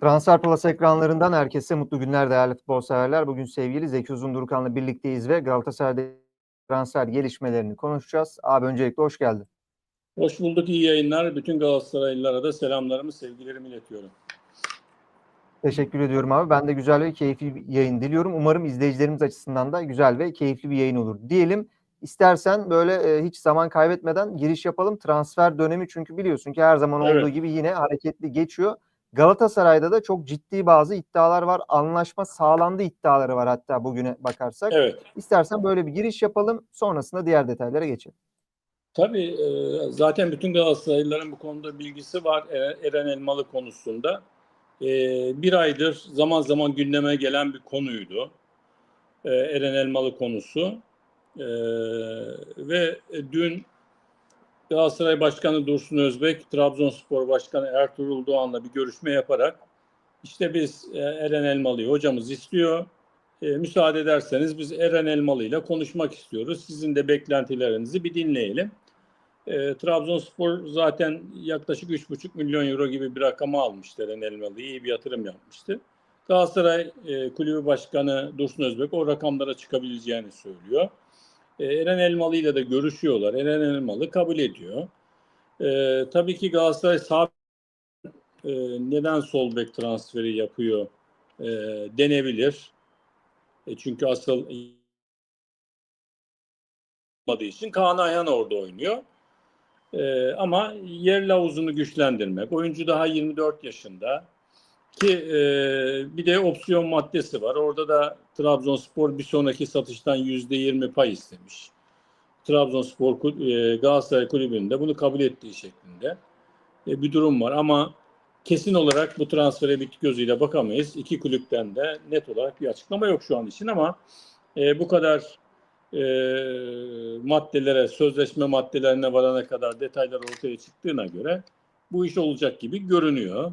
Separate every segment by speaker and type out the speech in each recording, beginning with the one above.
Speaker 1: Transfer Plus ekranlarından herkese mutlu günler değerli futbol severler. Bugün sevgili Zeki Uzundurkan'la birlikteyiz ve Galatasaray'da transfer gelişmelerini konuşacağız. Abi öncelikle hoş geldin.
Speaker 2: Hoş bulduk, iyi yayınlar. Bütün Galatasaraylılara da selamlarımı, sevgilerimi iletiyorum.
Speaker 1: Teşekkür ediyorum abi. Ben de güzel ve keyifli bir yayın diliyorum. Umarım izleyicilerimiz açısından da güzel ve keyifli bir yayın olur. Diyelim istersen böyle e, hiç zaman kaybetmeden giriş yapalım. Transfer dönemi çünkü biliyorsun ki her zaman
Speaker 2: Evet.
Speaker 1: olduğu gibi yine hareketli geçiyor. Galatasaray'da da çok ciddi bazı iddialar var. Anlaşma sağlandı iddiaları var hatta bugüne bakarsak.
Speaker 2: Evet,
Speaker 1: İstersen böyle bir giriş yapalım. Sonrasında diğer detaylara geçelim.
Speaker 2: tabii e, zaten bütün Galatasaraylıların bu konuda bilgisi var E- Eren Elmalı konusunda. E, Bir aydır zaman zaman gündeme gelen bir konuydu. Eren Elmalı konusu. Ve dün Galatasaray Başkanı Dursun Özbek, Trabzonspor Başkanı Ertuğrul Doğan'la bir görüşme yaparak işte biz e, Eren Elmalı'yı hocamız istiyor. E, müsaade ederseniz biz Eren Elmalı ile konuşmak istiyoruz. Sizin de beklentilerinizi bir dinleyelim. E, Trabzonspor zaten yaklaşık 3,5 milyon euro gibi bir rakama almıştı Eren Elmalı'yı. iyi bir yatırım yapmıştı. Galatasaray e, Kulübü Başkanı Dursun Özbek o rakamlara çıkabileceğini söylüyor. E, Eren Elmalı ile de görüşüyorlar. Eren Elmalı kabul ediyor. E, tabii ki Galatasaray sağ e, neden sol bek transferi yapıyor e, denebilir. E, çünkü asıl olmadığı için Kaan Ayhan orada oynuyor. E, ama yer lavuzunu güçlendirmek. Oyuncu daha 24 yaşında. Ki e, bir de opsiyon maddesi var. Orada da Trabzonspor bir sonraki satıştan %20 pay istemiş. Trabzonspor e, Galatasaray Kulübü'nde bunu kabul ettiği şeklinde e, bir durum var. Ama kesin olarak bu transfere bir gözüyle bakamayız. İki kulüpten de net olarak bir açıklama yok şu an için ama e, bu kadar e, maddelere, sözleşme maddelerine varana kadar detaylar ortaya çıktığına göre bu iş olacak gibi görünüyor.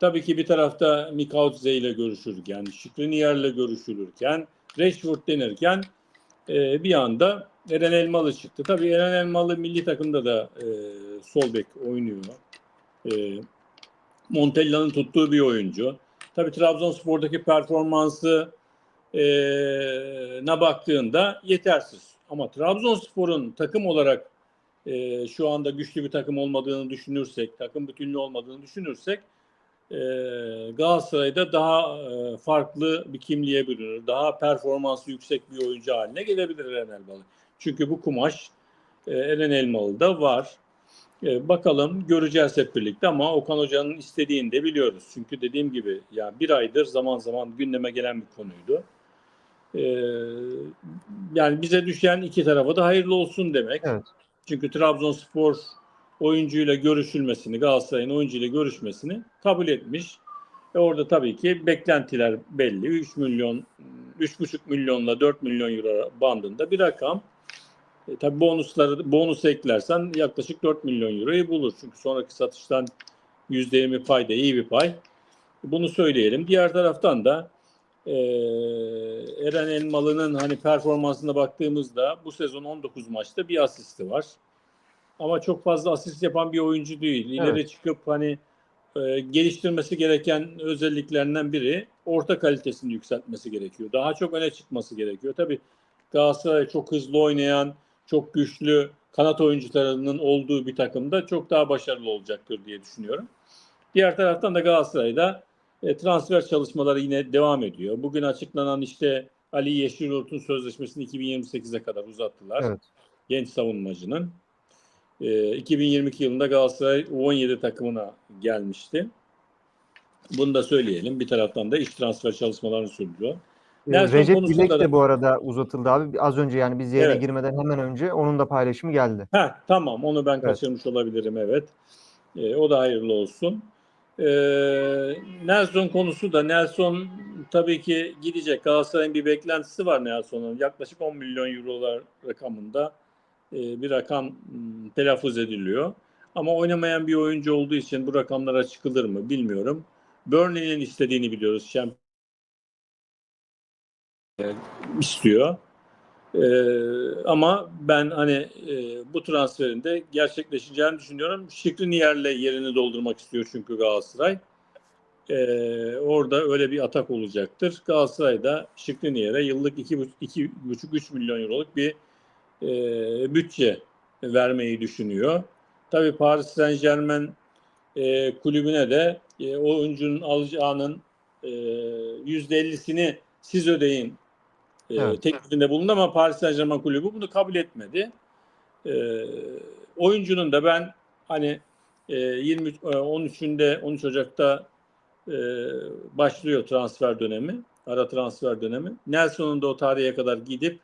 Speaker 2: Tabii ki bir tarafta Mikautze ile görüşürken, Şikriniyar'la görüşülürken, Rashford denirken e, bir anda Eren Elmalı çıktı. Tabii Eren Elmalı milli takımda da e, sol bek oynuyor. E, Montella'nın tuttuğu bir oyuncu. Tabii Trabzonspor'daki performansı e, na baktığında yetersiz. Ama Trabzonspor'un takım olarak e, şu anda güçlü bir takım olmadığını düşünürsek, takım bütünlüğü olmadığını düşünürsek e, Galatasaray'da daha e, farklı bir kimliğe bürünür. Daha performansı yüksek bir oyuncu haline gelebilir Eren Elmalı. Çünkü bu kumaş e, Eren Elmalı'da var. E, bakalım göreceğiz hep birlikte ama Okan Hoca'nın istediğini de biliyoruz. Çünkü dediğim gibi yani bir aydır zaman zaman gündeme gelen bir konuydu. E, yani bize düşen iki tarafa da hayırlı olsun demek.
Speaker 1: Evet.
Speaker 2: Çünkü Trabzonspor oyuncuyla görüşülmesini, Galatasaray'ın oyuncuyla görüşmesini kabul etmiş. Ve orada tabii ki beklentiler belli. 3 milyon, 3,5 milyonla 4 milyon euro bandında bir rakam. E, tabii bonusları bonus eklersen yaklaşık 4 milyon euroyu bulur. Çünkü sonraki satıştan %20 pay da iyi bir pay. Bunu söyleyelim. Diğer taraftan da e, Eren Elmalı'nın hani performansına baktığımızda bu sezon 19 maçta bir asisti var. Ama çok fazla asist yapan bir oyuncu değil. İleri
Speaker 1: Evet.
Speaker 2: çıkıp hani e, geliştirmesi gereken özelliklerinden biri orta kalitesini yükseltmesi gerekiyor. Daha çok öne çıkması gerekiyor. Tabii Galatasaray çok hızlı oynayan, çok güçlü kanat oyuncularının olduğu bir takımda çok daha başarılı olacaktır diye düşünüyorum. Diğer taraftan da Galatasaray'da e, transfer çalışmaları yine devam ediyor. Bugün açıklanan işte Ali Yeşilyurt'un sözleşmesini 2028'e kadar uzattılar.
Speaker 1: Evet.
Speaker 2: Genç savunmacının. E, 2022 yılında Galatasaray U17 takımına gelmişti. Bunu da söyleyelim. Bir taraftan da iş transfer çalışmalarını sürdürüyor.
Speaker 1: Ee,
Speaker 2: Nelson
Speaker 1: Recep
Speaker 2: da-
Speaker 1: de bu arada uzatıldı abi. Az önce yani biz yayına
Speaker 2: Evet.
Speaker 1: girmeden hemen önce onun da paylaşımı geldi.
Speaker 2: Ha tamam onu ben
Speaker 1: Evet.
Speaker 2: kaçırmış olabilirim evet. Ee, o da hayırlı olsun. Ee, Nelson konusu da Nelson tabii ki gidecek. Galatasaray'ın bir beklentisi var Nelson'un. Yaklaşık 10 milyon eurolar rakamında e, bir rakam m, telaffuz ediliyor. Ama oynamayan bir oyuncu olduğu için bu rakamlara çıkılır mı bilmiyorum. Burnley'nin istediğini biliyoruz. Şamp istiyor. Ee, ama ben hani e, bu transferin de gerçekleşeceğini düşünüyorum. Şikriniyar'la yerini doldurmak istiyor çünkü Galatasaray. Ee, orada öyle bir atak olacaktır. Galatasaray'da Şikriniyer'e yıllık 2,5-3 milyon euroluk bir e, bütçe vermeyi düşünüyor. Tabii Paris Saint Germain e, kulübüne de e, oyuncunun alacağının e, %50'sini siz ödeyin e,
Speaker 1: Evet.
Speaker 2: teklifinde bulundu ama Paris Saint Germain kulübü bunu kabul etmedi. E, oyuncunun da ben hani e, 20 e, 13'ünde 13 Ocak'ta e, başlıyor transfer dönemi, ara transfer dönemi. Nelson'un da o tarihe kadar gidip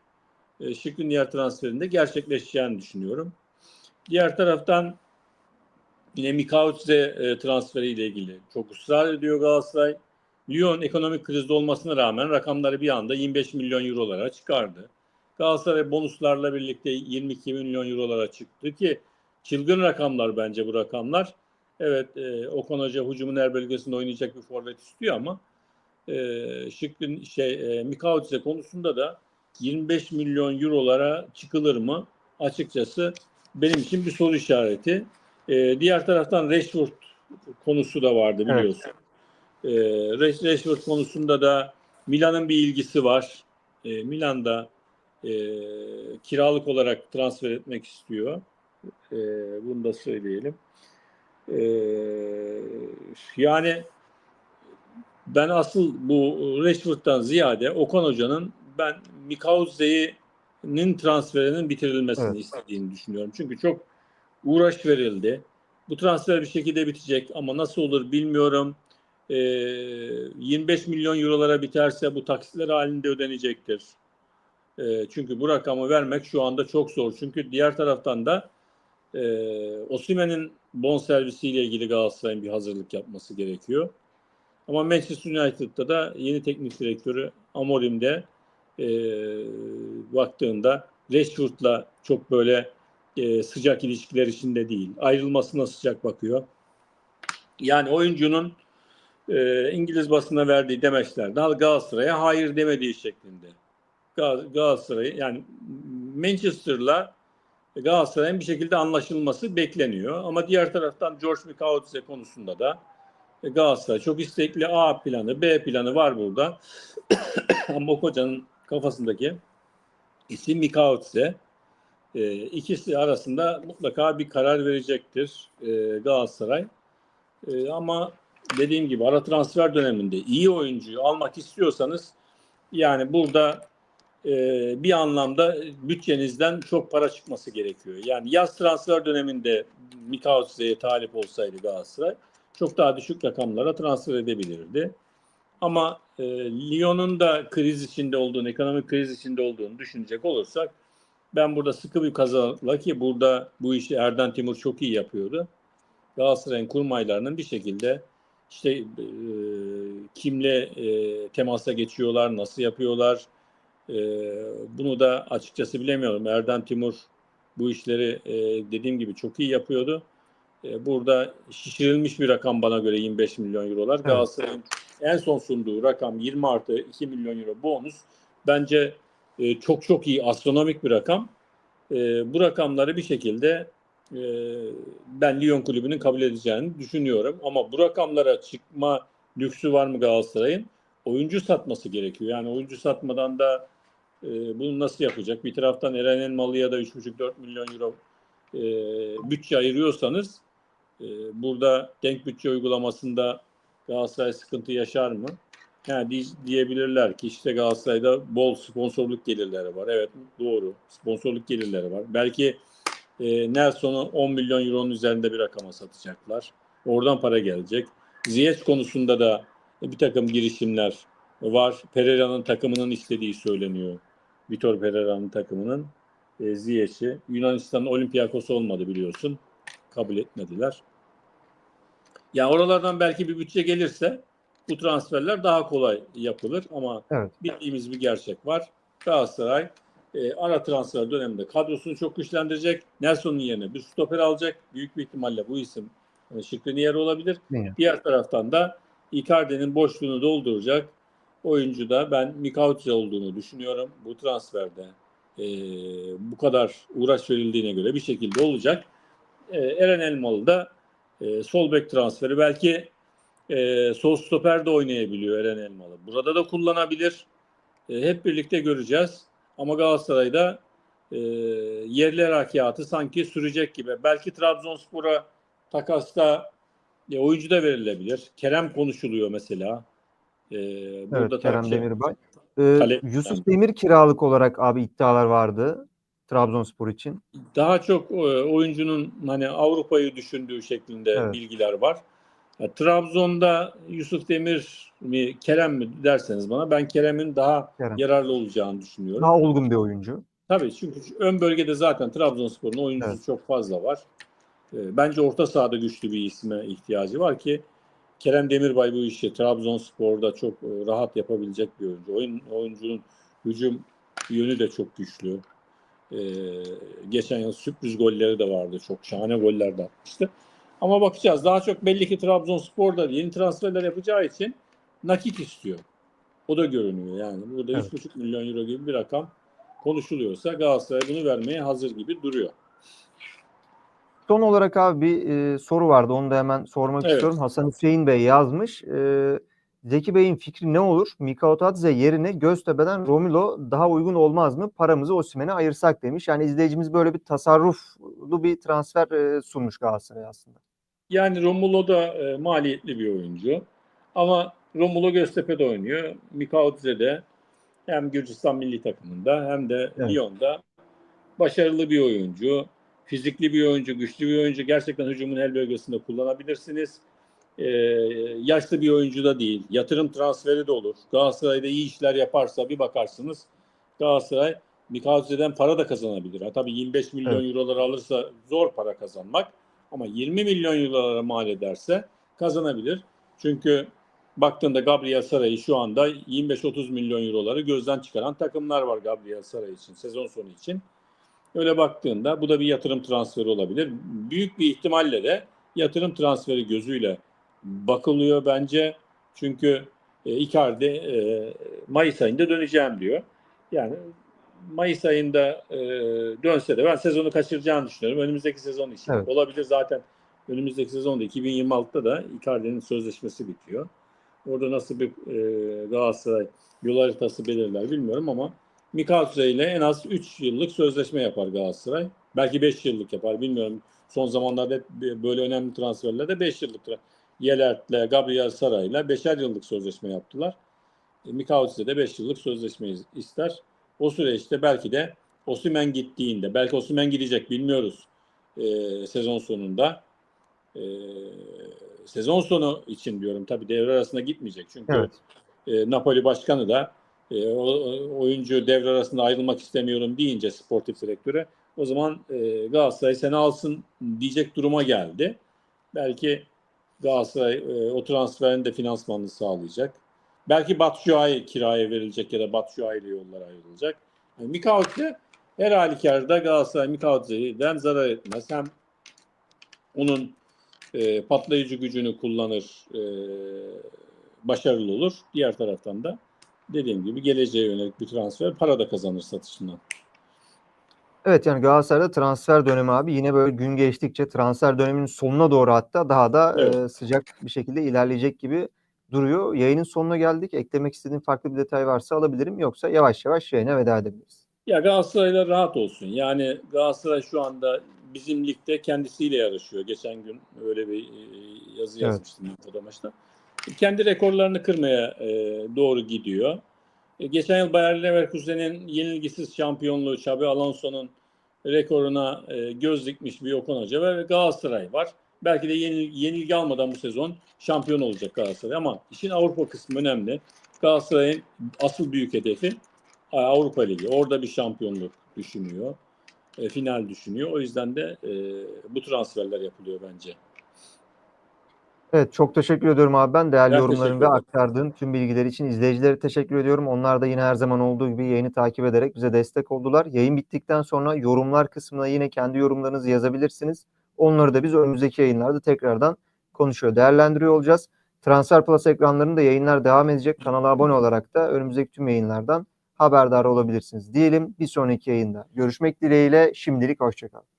Speaker 2: e, Şikrin transferinde gerçekleşeceğini düşünüyorum. Diğer taraftan yine Mikautze e, transferiyle ilgili çok ısrar ediyor Galatasaray. Lyon ekonomik krizde olmasına rağmen rakamları bir anda 25 milyon eurolara çıkardı. Galatasaray bonuslarla birlikte 22 milyon eurolara çıktı ki çılgın rakamlar bence bu rakamlar. Evet e, Okan Hoca hücumun her bölgesinde oynayacak bir forvet istiyor ama e, Şıkkın şey e, Mikautze konusunda da 25 milyon eurolara çıkılır mı? Açıkçası benim için bir soru işareti. E, diğer taraftan Rashford konusu da vardı
Speaker 1: Evet.
Speaker 2: biliyorsun. E, Rash- Rashford konusunda da Milan'ın bir ilgisi var. E, Milan'da e, kiralık olarak transfer etmek istiyor. E, bunu da söyleyelim. E, yani ben asıl bu Rashford'dan ziyade Okan Hoca'nın ben Mikautze'nin transferinin bitirilmesini
Speaker 1: Evet.
Speaker 2: istediğini düşünüyorum. Çünkü çok uğraş verildi. Bu transfer bir şekilde bitecek ama nasıl olur bilmiyorum. Ee, 25 milyon eurolara biterse bu taksitler halinde ödenecektir. Ee, çünkü bu rakamı vermek şu anda çok zor. Çünkü diğer taraftan da e, Osimhen'in bonservisiyle ilgili Galatasaray'ın bir hazırlık yapması gerekiyor. Ama Manchester United'da da yeni teknik direktörü Amorim'de e, baktığında Rashford'la çok böyle e, sıcak ilişkiler içinde değil. Ayrılmasına sıcak bakıyor. Yani oyuncunun e, İngiliz basına verdiği demeçlerde Galatasaray'a hayır demediği şeklinde. Gal- Galatasaray yani Manchester'la Galatasaray'ın bir şekilde anlaşılması bekleniyor. Ama diğer taraftan George Mikautze konusunda da e, Galatasaray çok istekli A planı, B planı var burada. Ama hocanın kafasındaki isim Mikautze. E, ikisi arasında mutlaka bir karar verecektir e, Galatasaray. E, ama dediğim gibi ara transfer döneminde iyi oyuncuyu almak istiyorsanız yani burada e, bir anlamda bütçenizden çok para çıkması gerekiyor. Yani yaz transfer döneminde Mikautze'ye talip olsaydı Galatasaray çok daha düşük rakamlara transfer edebilirdi. Ama e, Lyon'un da kriz içinde olduğunu, ekonomik kriz içinde olduğunu düşünecek olursak ben burada sıkı bir kazanla ki burada bu işi Erden Timur çok iyi yapıyordu. Galatasaray'ın kurmaylarının bir şekilde işte e, kimle e, temasa geçiyorlar, nasıl yapıyorlar e, bunu da açıkçası bilemiyorum. Erden Timur bu işleri e, dediğim gibi çok iyi yapıyordu. E, burada şişirilmiş bir rakam bana göre 25 milyon eurolar. Galatasaray'ın en son sunduğu rakam 20 artı 2 milyon euro bonus. Bence e, çok çok iyi astronomik bir rakam. E, bu rakamları bir şekilde e, ben Lyon kulübünün kabul edeceğini düşünüyorum. Ama bu rakamlara çıkma lüksü var mı Galatasaray'ın? Oyuncu satması gerekiyor. Yani oyuncu satmadan da e, bunu nasıl yapacak? Bir taraftan Eren Elmalı'ya da 3,5-4 milyon euro e, bütçe ayırıyorsanız e, burada denk bütçe uygulamasında Galatasaray sıkıntı yaşar mı? Yani diye- diyebilirler ki işte Galatasaray'da bol sponsorluk gelirleri var. Evet doğru. Sponsorluk gelirleri var. Belki e, Nelson'u 10 milyon euronun üzerinde bir rakama satacaklar. Oradan para gelecek. Ziyech konusunda da bir takım girişimler var. Pereira'nın takımının istediği söyleniyor. Vitor Pereira'nın takımının e, Ziyech'i. Yunanistan'ın Olympiakos olmadı biliyorsun. Kabul etmediler. Yani oralardan belki bir bütçe gelirse bu transferler daha kolay yapılır ama
Speaker 1: Evet.
Speaker 2: bildiğimiz bir gerçek var. Galatasaray e, ara transfer döneminde kadrosunu çok güçlendirecek. Nelson'un yerine bir stoper alacak. Büyük bir ihtimalle bu isim e, Şükrü olabilir.
Speaker 1: Niye?
Speaker 2: Diğer taraftan da Icardi'nin boşluğunu dolduracak oyuncu da ben Mikautze olduğunu düşünüyorum. Bu transferde e, bu kadar uğraş verildiğine göre bir şekilde olacak. E, Eren Elmalı da e, sol bek transferi belki E, sol stoper de oynayabiliyor Eren Elmalı. Burada da kullanabilir. E, hep birlikte göreceğiz. Ama Galatasaray'da e, yerler harekatı sanki sürecek gibi. Belki Trabzonspor'a takasta e, oyuncu da verilebilir. Kerem konuşuluyor mesela. E, burada
Speaker 1: Evet Kerem Demirbay. Ee, Yusuf Demir kiralık olarak abi iddialar vardı Trabzonspor için.
Speaker 2: daha çok e, oyuncunun hani Avrupa'yı düşündüğü şeklinde
Speaker 1: Evet.
Speaker 2: bilgiler var. Ya, Trabzon'da Yusuf Demir mi Kerem mi derseniz bana ben Kerem'in daha
Speaker 1: Kerem.
Speaker 2: yararlı olacağını düşünüyorum.
Speaker 1: Daha olgun bir oyuncu.
Speaker 2: Tabii çünkü ön bölgede zaten Trabzonspor'un oyuncusu
Speaker 1: Evet.
Speaker 2: çok fazla var. E, Bence orta sahada güçlü bir isme ihtiyacı var ki Kerem Demirbay bu işi Trabzonspor'da çok e, rahat yapabilecek bir oyuncu. Oyun oyuncunun hücum yönü de çok güçlü. E, geçen yıl sürpriz golleri de vardı. Çok şahane goller de atmıştı. Ama bakacağız. Daha çok belli ki Trabzonspor'da yeni transferler yapacağı için nakit istiyor. O da görünüyor yani. Burada
Speaker 1: Evet.
Speaker 2: 3,5 milyon euro gibi bir rakam konuşuluyorsa Galatasaray bunu vermeye hazır gibi duruyor.
Speaker 1: Son olarak abi bir e, soru vardı. Onu da hemen sormak
Speaker 2: Evet.
Speaker 1: istiyorum. Hasan Hüseyin Bey yazmış. E, Zeki Bey'in fikri ne olur? Mika Otadze yerine Göztepe'den Romulo daha uygun olmaz mı? Paramızı Osimhen'e ayırsak demiş. Yani izleyicimiz böyle bir tasarruflu bir transfer e, sunmuş Galatasaray'a aslında.
Speaker 2: Yani Romulo da e, maliyetli bir oyuncu. Ama Romulo Göztepe'de oynuyor. Mikautze de hem Gürcistan milli takımında hem de
Speaker 1: Evet.
Speaker 2: Lyon'da başarılı bir oyuncu. Fizikli bir oyuncu, güçlü bir oyuncu. Gerçekten hücumun el bölgesinde kullanabilirsiniz. Ee, yaşlı bir oyuncu da değil. Yatırım transferi de olur. Galatasaray'da iyi işler yaparsa bir bakarsınız. Galatasaray Mikautze'den para da kazanabilir. Ha, tabii 25 milyon
Speaker 1: Evet.
Speaker 2: eurolar alırsa zor para kazanmak. Ama 20 milyon eurolara mal ederse kazanabilir. Çünkü baktığında Gabriel Saray şu anda 25-30 milyon euroları gözden çıkaran takımlar var Gabriel Saray için sezon sonu için. Öyle baktığında bu da bir yatırım transferi olabilir. Büyük bir ihtimalle de yatırım transferi gözüyle bakılıyor bence. Çünkü e, Icardi e, Mayıs ayında döneceğim diyor. Yani Mayıs ayında e, dönse de ben sezonu kaçıracağını düşünüyorum. Önümüzdeki sezon için.
Speaker 1: Evet.
Speaker 2: Olabilir zaten önümüzdeki sezonda 2026'da da Icardi'nin sözleşmesi bitiyor. Orada nasıl bir e, Galatasaray yol haritası belirler bilmiyorum ama Mikatze ile en az 3 yıllık sözleşme yapar Galatasaray. Belki 5 yıllık yapar bilmiyorum. Son zamanlarda hep böyle önemli transferlerde 5 yıllık. Yelert'le Gabriel Saray'la 5'er yıllık sözleşme yaptılar. E, Mikauts'e de 5 yıllık sözleşme ister. O süreçte belki de Osimhen gittiğinde, belki Osimhen gidecek bilmiyoruz e, sezon sonunda. E, sezon sonu için diyorum tabii devre arasında gitmeyecek. Çünkü
Speaker 1: Evet.
Speaker 2: e, Napoli başkanı da e, oyuncu devre arasında ayrılmak istemiyorum deyince sportif direktöre o zaman e, Galatasaray seni alsın diyecek duruma geldi. Belki Galatasaray e, o transferin de finansmanını sağlayacak. Belki Batshuayi kiraya verilecek ya da Batshuayi ile yollar ayrılacak. Yani Mikautze her halükarda Galatasaray Mikautze'den zarar etmez. Hem onun e, patlayıcı gücünü kullanır, e, başarılı olur. Diğer taraftan da dediğim gibi geleceğe yönelik bir transfer para da kazanır satışından.
Speaker 1: Evet yani Galatasaray'da transfer dönemi abi yine böyle gün geçtikçe transfer döneminin sonuna doğru hatta daha da
Speaker 2: Evet.
Speaker 1: e, sıcak bir şekilde ilerleyecek gibi duruyor. Yayının sonuna geldik. Eklemek istediğin farklı bir detay varsa alabilirim. Yoksa yavaş yavaş yayına veda edebiliriz.
Speaker 2: Ya Galatasaray'la rahat olsun. Yani Galatasaray şu anda bizim ligde kendisiyle yarışıyor. Geçen gün öyle bir yazı
Speaker 1: Evet.
Speaker 2: yazmıştım Foda maçta. Kendi rekorlarını kırmaya doğru gidiyor. E, geçen yıl Bayer Leverkusen'in yenilgisiz şampiyonluğu Xabi Alonso'nun rekoruna e, göz dikmiş bir Okan Hoca ve Galatasaray var. Belki de yenil, yenilgi almadan bu sezon şampiyon olacak Galatasaray ama işin Avrupa kısmı önemli. Galatasaray'ın asıl büyük hedefi Avrupa Ligi. Orada bir şampiyonluk düşünüyor. E, final düşünüyor. O yüzden de e, bu transferler yapılıyor bence.
Speaker 1: Evet çok teşekkür ediyorum abi ben değerli
Speaker 2: Ben
Speaker 1: yorumların ve aktardığın tüm bilgiler için izleyicilere teşekkür ediyorum. Onlar da yine her zaman olduğu gibi yayını takip ederek bize destek oldular. Yayın bittikten sonra yorumlar kısmına yine kendi yorumlarınızı yazabilirsiniz. Onları da biz önümüzdeki yayınlarda tekrardan konuşuyor, değerlendiriyor olacağız. Transfer Plus ekranlarında yayınlar devam edecek. Kanala abone olarak da önümüzdeki tüm yayınlardan haberdar olabilirsiniz. Diyelim bir sonraki yayında görüşmek dileğiyle şimdilik hoşçakalın.